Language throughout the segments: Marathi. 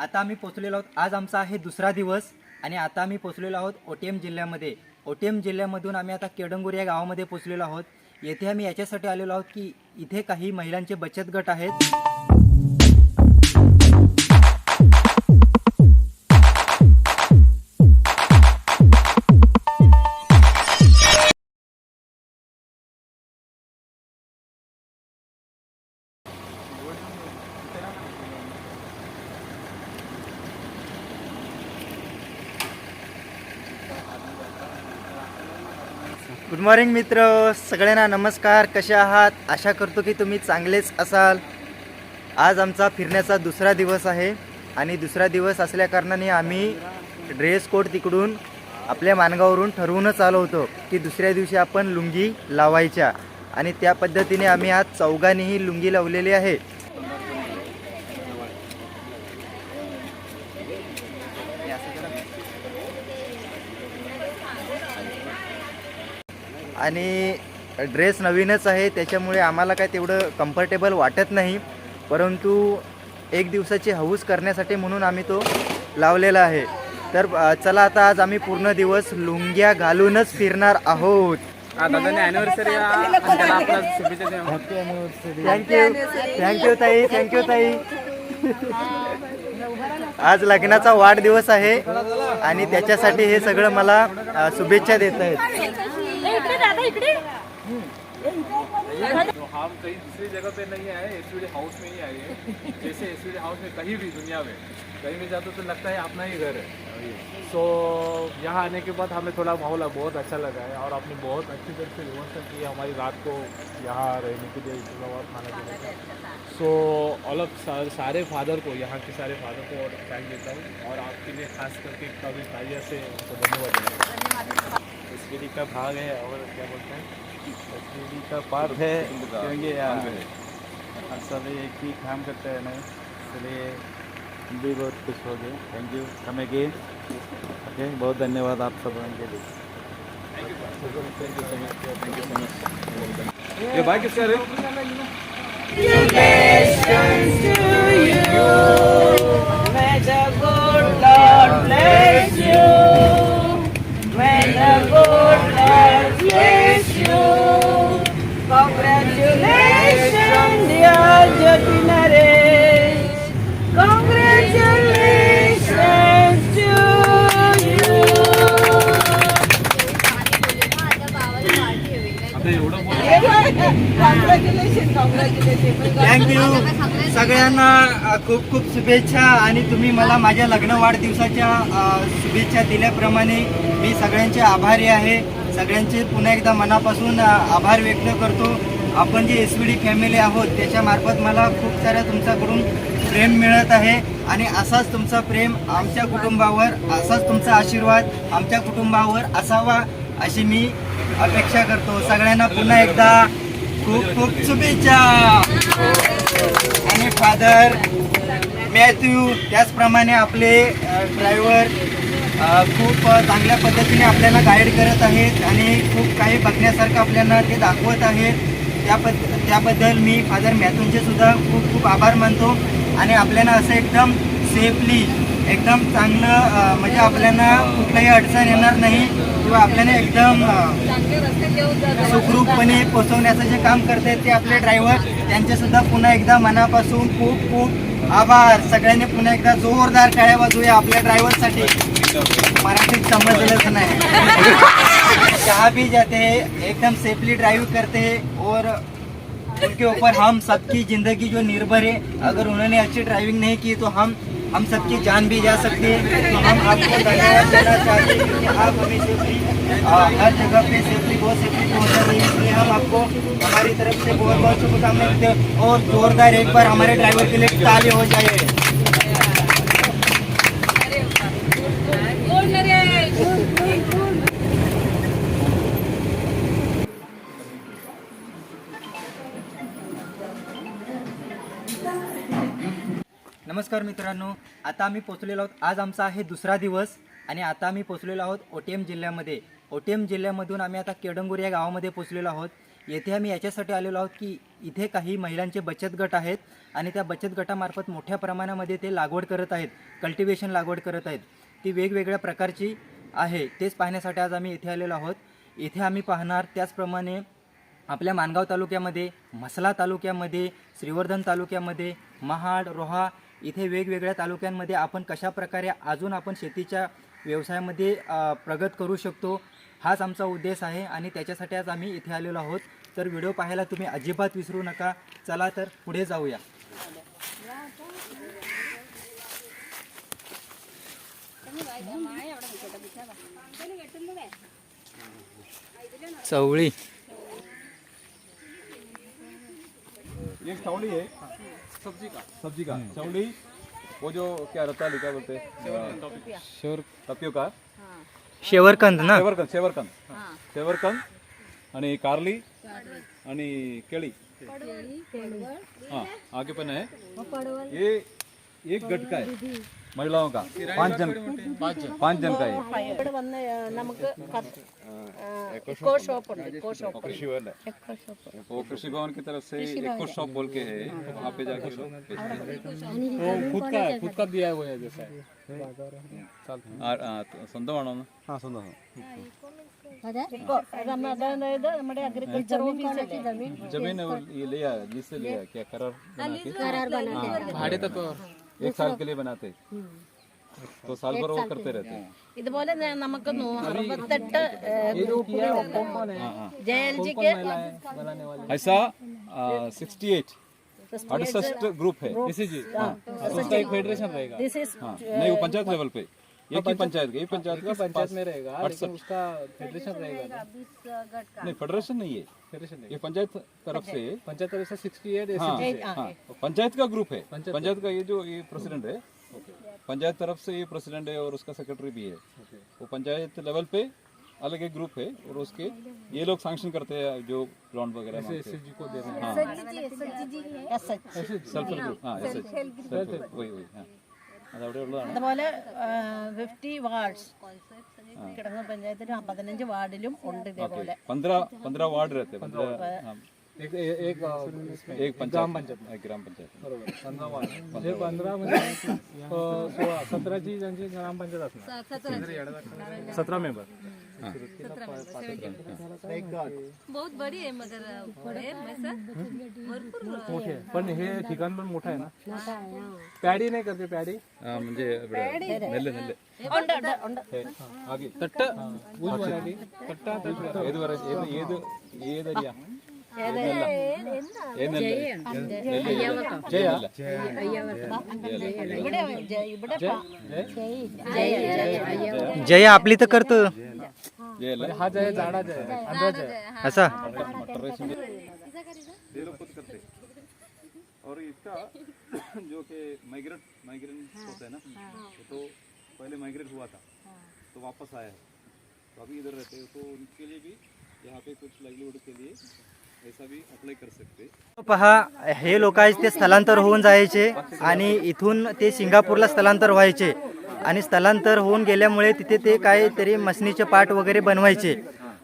आता आम्ही पोचलेलो आहोत. आज आमचा आहे दुसरा दिवस आणि आता आम्ही पोचलेलो आहोत ओ टी एम जिल्ह्यामध्ये. ओ टी एम जिल्ह्यामधून आम्ही आता केडंगूर या गावामध्ये पोचलेलो आहोत. येथे आम्ही याच्यासाठी आलेलो आहोत की इथे काही महिलांचे बचत गट आहेत. गुड मॉर्निंग मित्र. सगळ्यांना नमस्कार. कसे आहात? आशा करतो की तुम्ही चांगलेच असाल. आज आमचा फिरण्याचा दुसरा दिवस आहे आणि दुसरा दिवस असल्याकारणाने आम्ही ड्रेस कोड तिकडून आपल्या मानगावरून ठरवूनच आलो होतो की दुसऱ्या दिवशी आपण लुंगी लावायच्या. आणि त्या पद्धतीने आम्ही आज चौघांनीही लुंगी लावलेली आहे. आणि ड्रेस नवीनच आहे त्याच्यामुळे आम्हाला काय तेवढं कम्फर्टेबल वाटत नाही. परंतु एक दिवसाची हौस करण्यासाठी म्हणून आम्ही तो लावलेला आहे. तर चला आता आज आम्ही पूर्ण दिवस लुंग्या घालूनच फिरणार आहोत. थँक्यू थँक्यू ताई. थँक्यू ताई. आज लग्नाचा वाढदिवस आहे आणि त्याच्यासाठी हे सगळं मला शुभेच्छा देत आहेत. इकडे. तो हम कहीं दूसरी जगह पे नहीं आए एसवीडी हाउस में ही आए हैं। जैसे एसवीडी हाउस में कहीं भी दुनिया में, कहीं भी जाते तो लगता है अपना ही घर है। सो यहाँ आने के बाद हमें थोड़ा माहौल बहुत अच्छा लगा है और आपने बहुत अच्छी तरह से व्यवस्था की हमारी रात को यहाँ रहने के लिए इंतज़ाम खाना पीने का सो ऑल ऑफ़ सारे फादर को, यहाँ के सारे फादर को और थैंक देता हूँ और आपके लिए खास करके कभी ताजिया से उनको धन्यवाद देना एसवीडी का भाग है और क्या बोलते हैं? एसवीडी का पार्ट है क्योंकि यार। सब एक ही काम करते हैं ना इसलिए हम भी बहुत खुश हो गए। Thank you come again okay बहुत धन्यवाद आप सब के लिए। Thank you so much thank you so much ये बाइक किसका May the good Lord bless thank you सगळ्यांना खूप खूप शुभेच्छा आणि तुम्ही मला माझ्या लग्न वाढदिवसाच्या शुभेच्छा दिल्याप्रमाणे मी सगळ्यांचे आभारी आहे. सगळ्यांचे पुन्हा एकदा मनापासून आभार व्यक्त करतो. आपण जे एस डी फॅमिली आहोत त्याच्यामार्फत मला खूप साऱ्या तुमच्याकडून प्रेम मिळत आहे. आणि असाच तुमचा प्रेम आमच्या कुटुंबावर असाच तुमचा आशीर्वाद आमच्या कुटुंबावर असावा. अशी मी अपेक्षा करतो. सगळ्यांना पुन्हा एकदा खूप खूप शुभेच्छा. आणि फादर मॅथ्यू त्याचप्रमाणे आपले ड्रायव्हर खूप चांगल्या पद्धतीने आपल्याला गाईड करत आहेत आणि खूप काही बघण्यासारखं आपल्याला ते दाखवत आहेत. त्या पद त्याबद्दल मी फादर मॅथ्यूंचे सुद्धा खूप खूप आभार मानतो. आणि आपल्याला असं एकदम सेफली एकदम चांगलं म्हणजे आपल्याला कुठलाही अडचण येणार नाही किंवा आपल्याला एकदम सुखरूपपणे पोचवण्याचं जे काम करतायत ते आपले ड्रायव्हर त्यांचेसुद्धा पुन्हा एकदा मनापासून खूप खूप आभार. सगळ्यांनी पुन्हा एकदा जोरदार टाळ्या वाजवूया आपल्या ड्रायव्हरसाठी मराठीत समजलंच नाही. चहा भी जाते एकदम सेफली ड्राइव करते और उनके ऊपर हम सबकी ज़िंदगी जो निर्भर है. अगर उन्होंने अच्छी ड्राइविंग नहीं की तो हम हम सबकी जान भी जा सकती है। तो हम आपको धन्यवाद देना चाहते हैं कि आप हमें सेफ्टी हर जगह पे सेफली बहुत सेफली पहुँचा रही है। इसलिए हम आपको हमारी तरफ़ से बहुत बहुत शुभकामनाएँ और जोरदार एक बार हमारे ड्राइवर के लिए ताली हो जाए नमस्कार मित्रांनो आता आम्ही पोचलेलो आहोत. आज आमचा आहे दुसरा दिवस आणि आता आम्ही पोचलेलो आहोत ओ टी एम जिल्ह्यामध्ये. ओ टी एम जिल्ह्यामधून आम्ही आता केडंगूर या गावामध्ये पोचलेलो आहोत. येथे आम्ही याच्यासाठी आलेलो आहोत की इथे काही महिलांचे बचत गट आहेत आणि त्या बचत गटामार्फत मोठ्या प्रमाणामध्ये ते लागवड करत आहेत कल्टिवेशन लागवड करत आहेत. ती वेगवेगळ्या प्रकारची आहे तेच पाहण्यासाठी आज आम्ही इथे आलेलो आहोत. इथे आम्ही पाहणार त्याचप्रमाणे आपल्या मानगाव तालुक्यामध्ये म्हसला तालुक्यामध्ये श्रीवर्धन तालुक्यामध्ये महाड रोहा इथे वेगवेगळ्या तालुक्यांमध्ये आपण कशा प्रकारे अजून आपण शेतीच्या व्यवसायामध्ये प्रगत करू शकतो हाच आमचा उद्देश आहे आणि त्याच्यासाठी आज आम्ही इथे आलेलो आहोत. तर व्हिडिओ पाहायला तुम्ही अजिबात विसरू नका. चला तर पुढे जाऊया. चवळी. ये चौड़ी है सब्जी का? सब्जी का? चौड़ी वो जो क्या रहता है क्या बोलते हैं शेवर तपियो का? शेवरकंद ना? शेवरकंद शेवरकंद. शेवरकंद आणि कारली आणि केळी. हाँ आगे पण है ये एक गट का है महिलाओं का पांच जन पांच जन का है ഇവിടെ വന്ന് നമുക്ക് ഇക്കോ ഷോപ്പ് ഉണ്ട് ഇക്കോ ഷോപ്പ് कृषि वाला ഇക്കോ ഷോപ്പ് वो कृषि भवन की तरफ से इको शॉप बोल के है वहाँ पे जाके लोग बेचते हैं। वो खुद का खुद का दिया हुआ है जैसा ആ, ആ, സ്വന്തമാണോ ഒന്ന്? ഇക്കോ നമ്മ- അതായത് നമ്മുടെ അഗ്രികൾച്ചർ ഓഫീസിലെ जमीन वो ये लिया जिससे लिया क्या करार बना के भाड़े तक एक साल के लिए बनाते तो साल भर वो करते रहते हैं ഇതുപോലെ ന- നമുക്ക് നൂ- അറുപത്തെട്ട് ഗ്രൂപ്പുകളുണ്ട് ജെ എൽ ജിക്ക് ऐसा सिक्सटी एट अड़सठ ग्रुप है हाँ उसका एक फेडरेशन रहेगा ദിസ് ഈസ് हाँ नहीं वो पंचायत लेवल पे एक ही पंचायत का एक पंचायत का पंचायत में रहेगा लेकिन उसका फेडरेशन रहेगा ना नहीं फेडरेशन नहीं है फेडरेशन ये पंचायत तरफ़ से। पंचायत तरफ़ से सिक्सटी एट हाँ।, हाँ। पंचायत का ग्रुप है। पंचायत का ये जो ये प्रेसिडेंट है पंचायत तरफ़ से ये प्रेसिडेंट है और उसका सेक्रेटरी भी है। वो पंचायत लेवल पे अलग एक ग्रुप है और उसके ये लोग सैंक्शन करते हैं जो लॉन्ड वगैरह को दे रहे हैं। सेल्फ हेल्प ग्रुप वही वही हाँ। അതുപോലെ ഫിഫ്റ്റി വാർഡ്സ് കിടങ്ങ പഞ്ചായത്തിലും പതിനഞ്ച് വാർഡിലും ഉണ്ട് ഇതേപോലെ पंद्रह पंद्रह वार्ड रहते हैं पंद्रह हाँ, एक एक अ, इसमें एक पंचायत एक ग्राम पंचायत बरोबर पंधरा वार्ड हे पंधरा म्हणजे अ, सोळा सतराची त्यांची ग्रामपंचायत असणार सतरा मेंबर बहुत मगर पण हे ठिकाण पण मोठं आहे ना? पॅडी नाही करते पॅडी? म्हणजे नल्ले नल्ले जया आपली तर करत. हा जय झाडाचा आहे आंब्याचा आहे. असा. ये लोग खुद करते. और इसका जो कि माइग्रेट माइग्रेंट होता है ना तो पहले माइग्रेट हुआ था तो वापस आया है। तो अभी इधर रहते हैं तो उनके लिए भी यहाँ पे कुछ लाइवलीहुड के लिए ऐसा भी अप्लाई कर सकते. पहा हे लोक आहेत ते स्थलांतर होऊन जायचे आणि इथून ते सिंगापूरला स्थलांतर व्हायचे. आणि स्थलांतर होऊन गेल्यामुळे तिथे ते काहीतरी मसनीचे पाट वगैरे बनवायचे.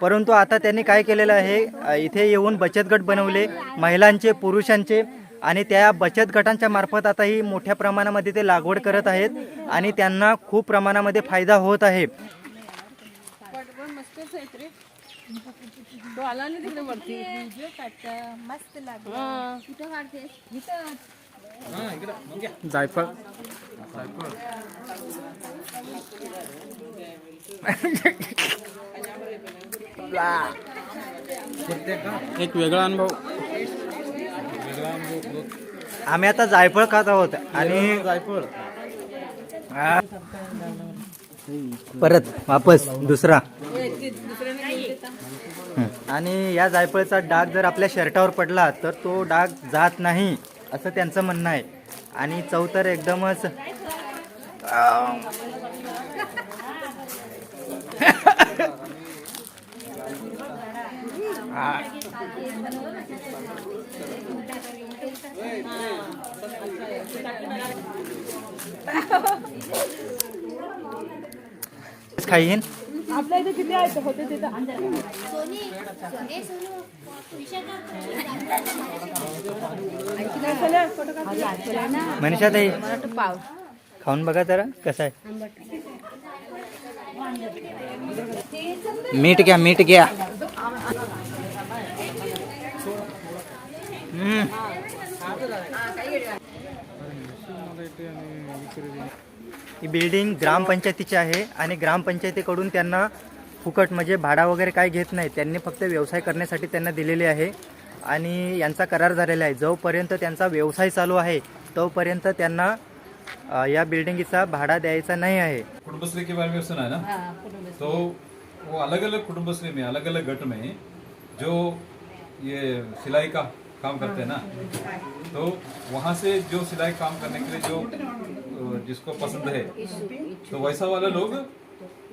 परंतु आता त्यांनी काय केलेलं आहे इथे येऊन बचत गट बनवले महिलांचे पुरुषांचे आणि त्या बचत गटांच्या मार्फत आता ही मोठ्या प्रमाणामध्ये ते लागवड करत आहेत आणि त्यांना खूप प्रमाणामध्ये फायदा होत आहे. मस्त लागलं. कुठं काढतेस इथं. जायफळ. एक वेगळा अनुभव. आम्ही आता जायफळ खात आहोत आणि जायफळ. हा. परत वापस दुसरा. आणि या जायफळचा डाग जर आपल्या शर्टावर पडला तर तो डाग जात नाही असं त्यांचं म्हणणं आहे. आणि चव तर एकदमच खाईन? सोनी होते तिथं. मनीषा ताई खाऊन बघा जरा कसं आहे. मीठ घ्या मीठ घ्या. हम्म. ही बिल्डिंग ग्रामपंचायतीची आहे आणि ग्रामपंचायतीकडून त्यांना फुकट म्हणजे भाडा वगैरे काय घेत नाही. त्यांनी फक्त व्यवसाय करण्यासाठी त्यांना दिलेले आहे. आणि यांचा करार झालेला आहे. जोपर्यंत त्यांचा व्यवसाय चालू आहे तोपर्यंत त्यांना अ, या बिल्डिंगचा भाडा द्यायचा नाही आहे. कुटुंबश्री के बारे में सुना है ना तो वो अलग अलग कुटुंबश्री में अलग अलग गट में जो ये सिलाई का काम करते हैं ना? तो वहाँ से जो सिलाई काम करने के लिए जो जिसको पसंद है तो वैसा वाले लोग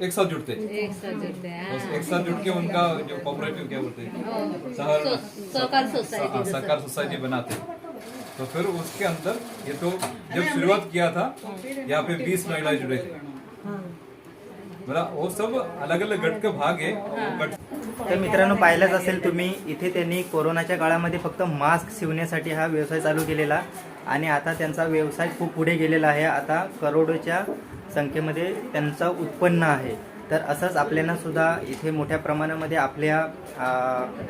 एक साथ जुड़ते हैं। एक साथ जुड़ते हैं एक साथ जुड़ के उनका जो कोऑपरेटिव क्या बोलते हैं? शहर सहकार सोसाइटी हाँ, सरकार सोसाइटी बनाते हैं। तो फिर उसके अंदर ये तो जब शुरुआत किया था यहाँ पे 20 महिलाएँ जुड़े। थे बरा वो सब अलग अलग गट के भाग है। तर मित्रांनो पाहिलंच असेल तुम्ही इथे त्यांनी कोरोनाच्या काळामध्ये फक्त मास्क शिवण्यासाठी हा व्यवसाय चालू केलेला आणि आता त्यांचा व्यवसाय खूप पुढे गेलेला आहे. आता करोडोच्या संख्येमध्ये त्यांचं उत्पन्न आहे. तर असंच आपल्याला सुद्धा इथे मोठ्या प्रमाणामध्ये आपल्या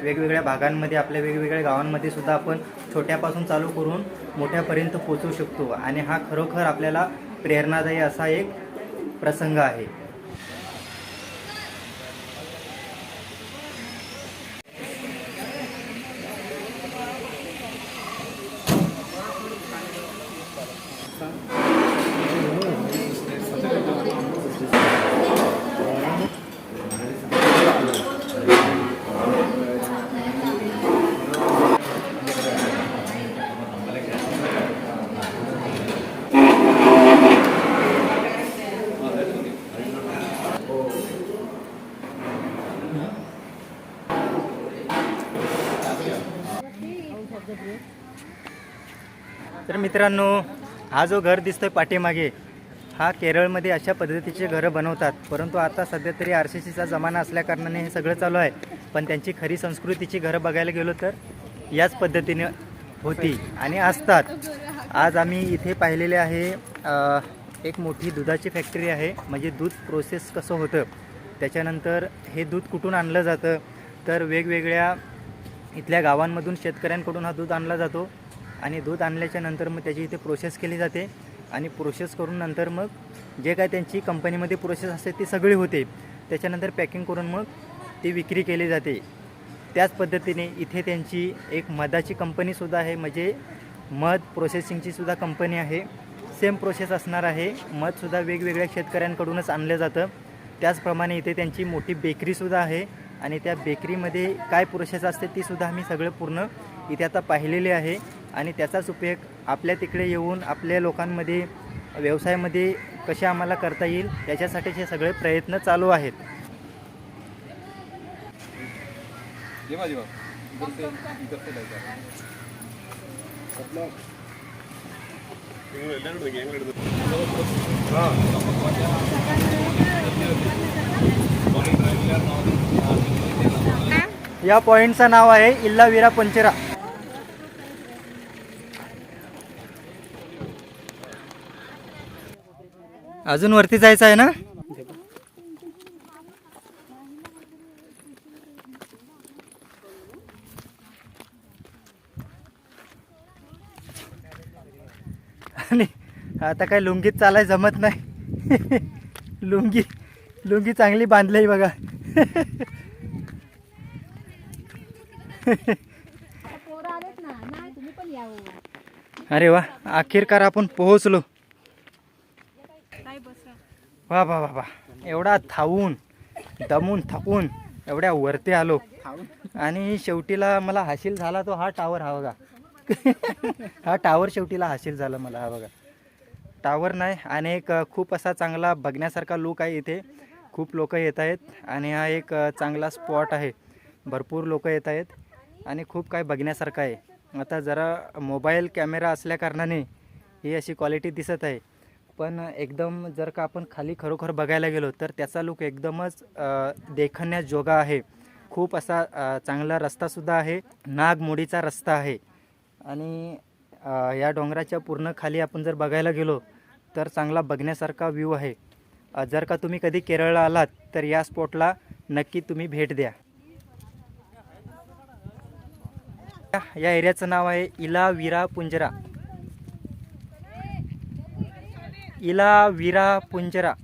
वेगवेगळ्या भागांमध्ये आपल्या वेगवेगळ्या गावांमध्ये सुद्धा आपण छोट्यापासून चालू करून मोठ्यापर्यंत पोचू शकतो. आणि हा खरोखर आपल्याला प्रेरणादायी असा एक प्रसंग आहे तर मित्रांनो हा जो घर दिसतोय पाठीमागे हा केरळमध्ये अशा पद्धतीचे घरं बनवतात. परंतु आता सध्या तरी आर सी सीचा जमाना असल्याकारणाने हे सगळं चालू आहे. पण त्यांची खरी संस्कृतीची घरं बघायला गेलो तर याच पद्धतीने होती आणि असतात. आज आम्ही इथे पाहिलेले आहे एक मोठी दुधाची फॅक्टरी आहे. म्हणजे दूध प्रोसेस कसं होतं त्याच्यानंतर हे दूध कुठून आणलं जातं तर वेगवेगळ्या इथल्या गावांमधून शेतकऱ्यांकडून हा दूध आणला जातो. आणि दूध आणल्याच्या नंतर मग त्याची इथे प्रोसेस केली जाते. आणि प्रोसेस करून नंतर मग जे काय त्यांची कंपनीमध्ये प्रोसेस असते ती सगळी होते. त्याच्यानंतर पॅकिंग करून मग ती विक्री केली जाते. त्याच पद्धतीने इथे त्यांची एक मधाची कंपनीसुद्धा आहे. म्हणजे मध प्रोसेसिंगचीसुद्धा कंपनी आहे. सेम प्रोसेस असणार आहे. मधसुद्धा वेगवेगळ्या शेतकऱ्यांकडूनच आणलं जातं. त्याचप्रमाणे इथे त्यांची मोठी बेकरीसुद्धा आहे. आणि त्या बेकरीमध्ये काय प्रोसेस असते तीसुद्धा आम्ही सगळं पूर्ण इथे आता पाहिलेले आहे. आणि त्याचाच उपयोग आपल्या तिकडे येऊन आपल्या लोकांमध्ये व्यवसायामध्ये कसे आम्हाला करता येईल याच्यासाठीचे सगळे प्रयत्न चालू आहेत. या पॉईंटचं नाव आहे इल्लाविरा पंचरा. अजून वरती जायचं आहे ना? आणि आता काय लुंगीत चालाय जमत नाही. लुंगी लुंगी चांगली बांधली बघा. अरे वा अखेरकार आपण पोहोचलो. वा वा वा वा. एवढा थावून दमून थकून एवढ्या वरती आलो. आणि शेवटीला मला हाशील झाला तो हा टावर हा बघा. हा टावर शेवटीला हाशील झाला मला हा बघा. टावर नाही आणि एक खूप असा चांगला बघण्यासारखा लुक आहे इथे. खूप लोक येत आहेत आणि हा एक चांगला स्पॉट आहे. भरपूर लोक येत आहेत आणि खूप काय बघण्यासारखं आहे. आता जरा मोबाईल कॅमेरा असल्याकारणाने ही अशी क्वालिटी दिसत आहे. पण एकदम जर का आपण खाली खरोखर बघायला गेलो तर त्याचा लुक एकदमच देखण्याजोगा आहे. खूप असा चांगला रस्तासुद्धा आहे. नागमोडीचा रस्ता आहे. आणि या डोंगराच्या पूर्ण खाली आपण जर बघायला गेलो तर चांगला बघण्यासारखा व्ह्यू आहे. जर का तुम्ही कधी केरळला आलात तर या स्पॉटला नक्की तुम्ही भेट द्या. या एरियाचं नाव आहे इला विरा पुंजरा. इला विरा पुंजरा